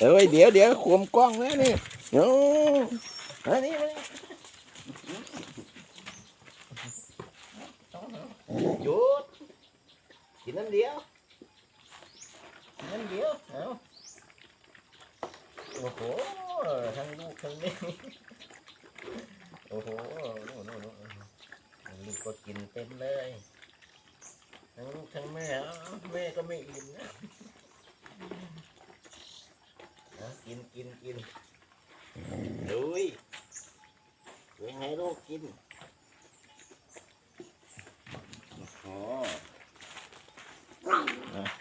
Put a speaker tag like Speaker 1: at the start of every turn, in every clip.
Speaker 1: เอ้ยเดี๋ยวเดี๋ยวขวมกล้องแล้วนี่โอ้มานี่มานี่หยุดกินน้ำเดียวกินน้ำเดียวเอาโอ้โหทั้งลูกทั้งแม่โอ้โหโน่นโน่นโน่นลูกก็กินเต็มเลย ทั้งลูกทั้งแม่แม่ก็ไม่อิ่มนะ เอากินกินกินดุยยังไงลูกกินโอ้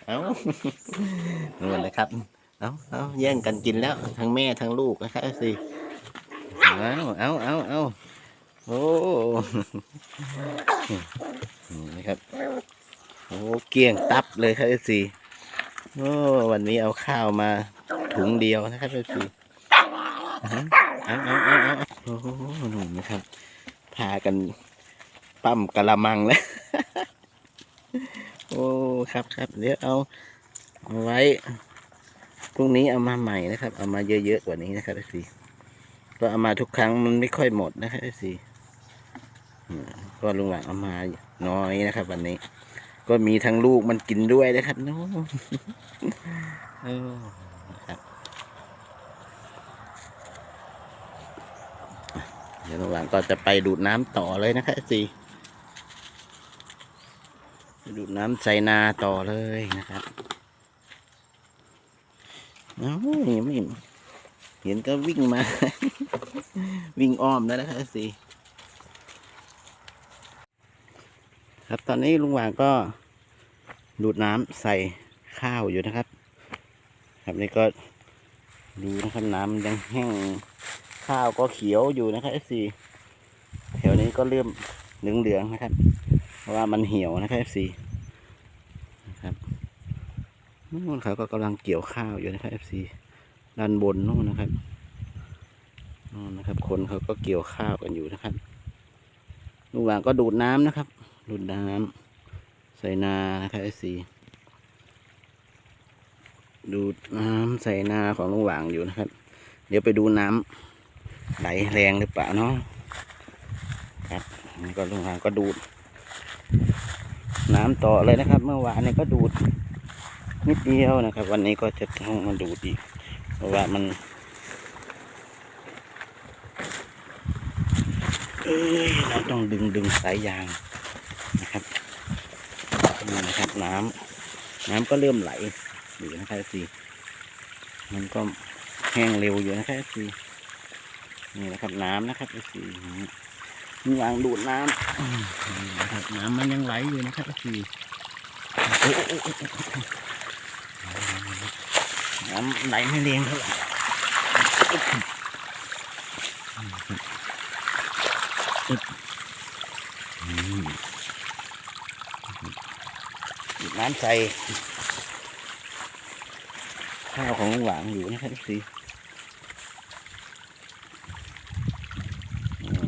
Speaker 1: เอาเอานู่นนะครับ เอาเอาแย่งกันกินแล้วทั้งแม่ทั้งลูกนะครับสิเอาเอาเอาเอาโอ้นี่นะครับโอ้เกลี้ยงตับเลยครับเอฟซี โอ้วันนี้เอาข้าวมาถุงเดียวนะครับเอฟซีเอาเอาเอาเอาโอ้โหหนุ่มนะครับ พากันปั้มกะละมังแล้วโอ้ครับครับเดี๋ยวเอาเอาไว้พรุ่งนี้เอามาใหม่นะครับ เอามาเยอะๆกว่านี้นะครับเอฟซีก็เอามาทุกครั้งมันไม่ค่อยหมดนะครับเอฟซีก็ลุงหวังเอามาน้อยนะครับ วันนี้ ก็มีทั้งลูกมันกินด้วยนะครับน้ออครับเดี๋ยวระหว่างก็จะไปดูดน้ำต่อเลยนะครับสิดูดน้ำใส่นาต่อเลยนะครับเอ้าไม่เห็นก็วิ่งมา วิ่งอ้อมแล้วนะครับสิ ครับตอนนี้ลุงหว่างก็ดูดน้ำใส่ข้าวอยู่นะครับ ครับนี่ก็ดูนะครับน้ำยังแห้งข้าวก็เขียวอยู่นะครับสีแถวนี้ก็เริ่มเหลืองๆนะครับ เพราะว่ามันเหี่ยวนะครับสีนะครับนู่นเขาก็กำลังเกี่ยวข้าวอยู่นะครับสีด้านบนนู่นนะครับนู่นนะครับ คนเขาก็เกี่ยวข้าวกันอยู่นะครับลุงหว่างก็ดูดน้ำนะครับ ดูดน้ำใส่นานะครับไอซีดูดน้ำใส่นาของลุงหว่างอยู่นะครับ เดี๋ยวไปดูน้ำไหลแรงหรือเปล่าเนาะครับนี่ก็ลุงหว่างก็ดูด น้ำต่อเลยนะครับ เมื่อวานเนี่ยก็ดูดนิดเดียวนะครับ วันนี้ก็จะต้องมาดูดอีกเพราะว่ามันเอ้ยเราต้องดึงดึงสายยาง นี่นะครับน้ำน้ำก็เริ่มไหลอยู่นะครับสีมันก็แห้งเร็วอยู่นะครับสีนี่นะครับน้ำนะครับสีมีวางดูดน้ำนะครับน้ำมันยังไหลอยู่นะครับสีน้ำไหลไม่เร็วเท่าไหร่อืม น้ำใส่ข้าวของลุงหวางอยู่นะครับสิ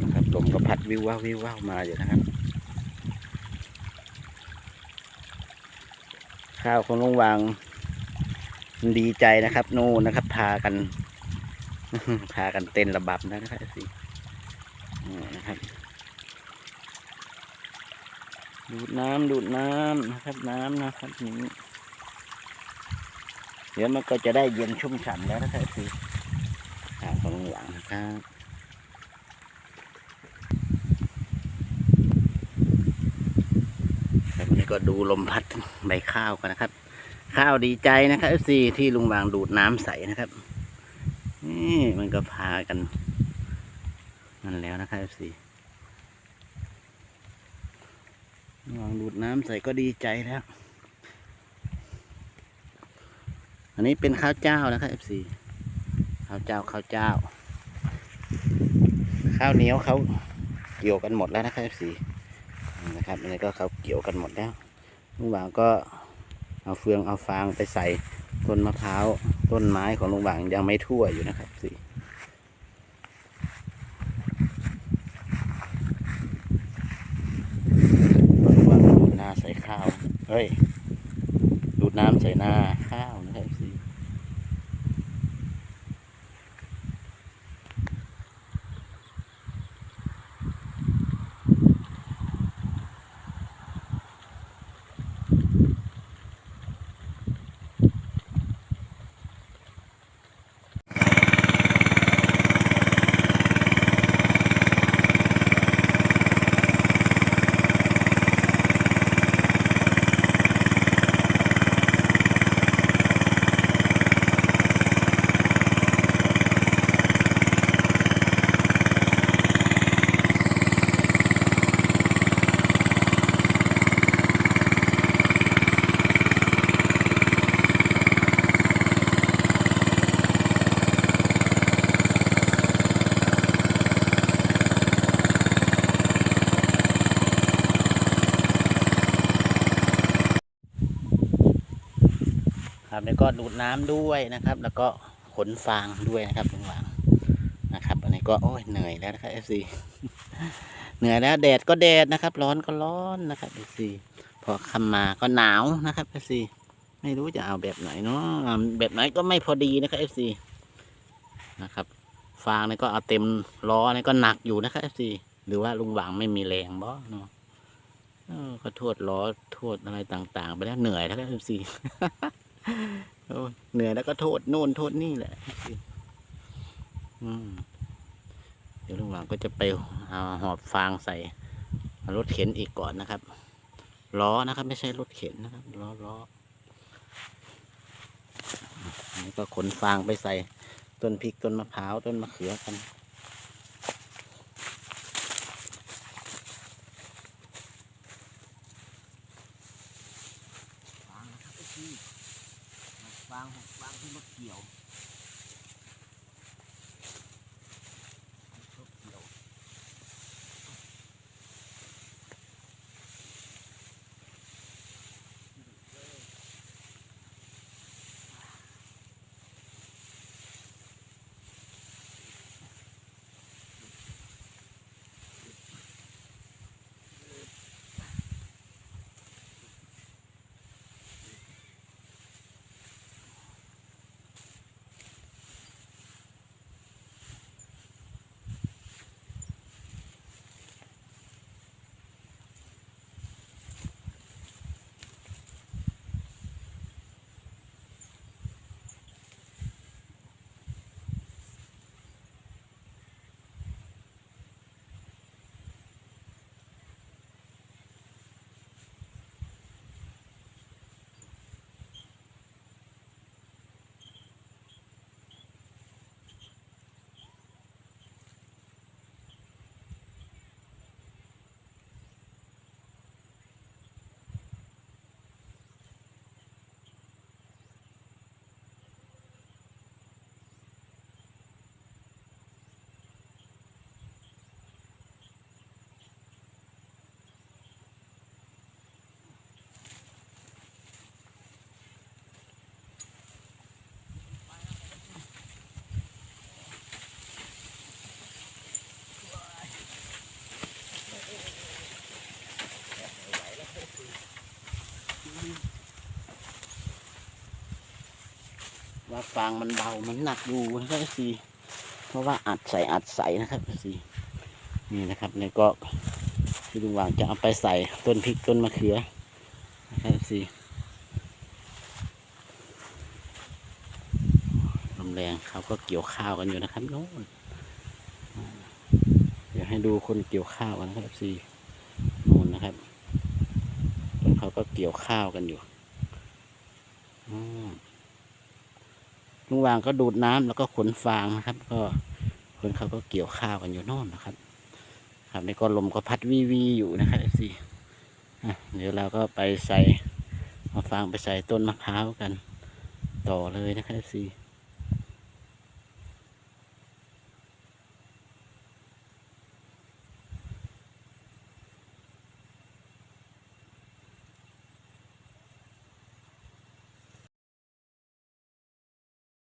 Speaker 1: นะครับลมก็พัดวิวว้าววิวว้าวมาอยู่นะครับ ข้าวของลุงหวางดีใจนะครับนู่นนะครับ พากัน พากันเต้นระบำนะครับสินี่นะครับ ดูดน้ำดูดน้ำนะครับน้ำนะครับนี้เดี๋ยวมันก็จะได้เย็นชุ่มฉ่ำแล้วนะครับสิหาของหลังนะครับครับนี่ก็ดูลมพัดใบข้าวกันนะครับ ข้าวดีใจนะครับเอฟซีที่ลุงวางดูดน้ำใสนะครับนี่มันก็พากันนั่นแล้วนะครับเอฟซี ลองดูดน้ำใส่ก็ดีใจแล้ว อันนี้เป็นข้าวเจ้านะครับ FC ข้าวเจ้าข้าวเจ้า ข้าวเหนียวเขาเกี่ยวกันหมดแล้วนะครับ FC นี่นะครับอันนี้ก็เขาเกี่ยวกันหมดแล้วลุงหวางก็เอาเฟืองเอาฟางไปใส่ต้นมะพร้าวต้นไม้ของลุงหวางยังไม่ทั่วอยู่นะครับ FC ข้าว เฮ้ยดูดน้ำใส่หน้า ก็ดูดน้ำด้วยนะครับ แล้วก็ขนฟางด้วยนะครับลุงหวางนะครับ อันนี้ก็โอ้ยเหนื่อยแล้วนะครับเอฟซีเหนื่อยแล้วแดดก็แดดนะครับ ร้อนก็ร้อนนะครับเอฟซีพอคำมาก็หนาวนะครับเอฟซีไม่รู้จะเอาแบบไหนเนาะแบบไหนก็ไม่พอดีนะครับเอฟซีนะครับฟางนี่ก็เอาเต็มล้อนี่ก็หนักอยู่นะครับเอฟซีหรือว่าลุงหวางไม่มีแรงบ่เนาะเออก็โทษล้อโทษอะไรต่าง ๆ ไปแล้วเหนื่อยแล้วครับเอฟซี เหนื่อยแล้วก็โทษโน่นโทษนี่แหละเดี๋ยวลุงหลังก็จะไปเอาหอบฟางใส่รถเข็นอีกก่อนนะครับล้อนะครับ ไม่ใช่รถเข็นนะครับล้อล้อนี่ก็ขนฟางไปใส่ต้นพริกต้นมะพร้าวต้นมะเขือกัน ว่าฟางมันเบา มันหนักอยู่นะครับสีเพราะว่าอัดใส่อัดใส่นะครับสีนี่นะครับในก็ที่ลุงหวางจะเอาไปใส่ต้นพริกต้นมะเขือนะครับสีลมแรงเขาก็เกี่ยวข้าวกันอยู่นะครับโน่นเดี๋ยวให้ดูคนเกี่ยวข้าวกันนะครับสีนู่นนะครับเขาก็เกี่ยวข้าวกันอยู่อืม ลุงวางก็ดูดน้ำแล้วก็ขนฟางนะครับ ก็คนเขาก็เกี่ยวข้าวกันอยู่โน่นนะครับ ครับในก็ลมก็พัดวีวีอยู่นะครับสิเดี๋ยวเราก็ไปใส่มาฟางไปใส่ต้นมะพร้าวกันต่อเลยนะครับสิ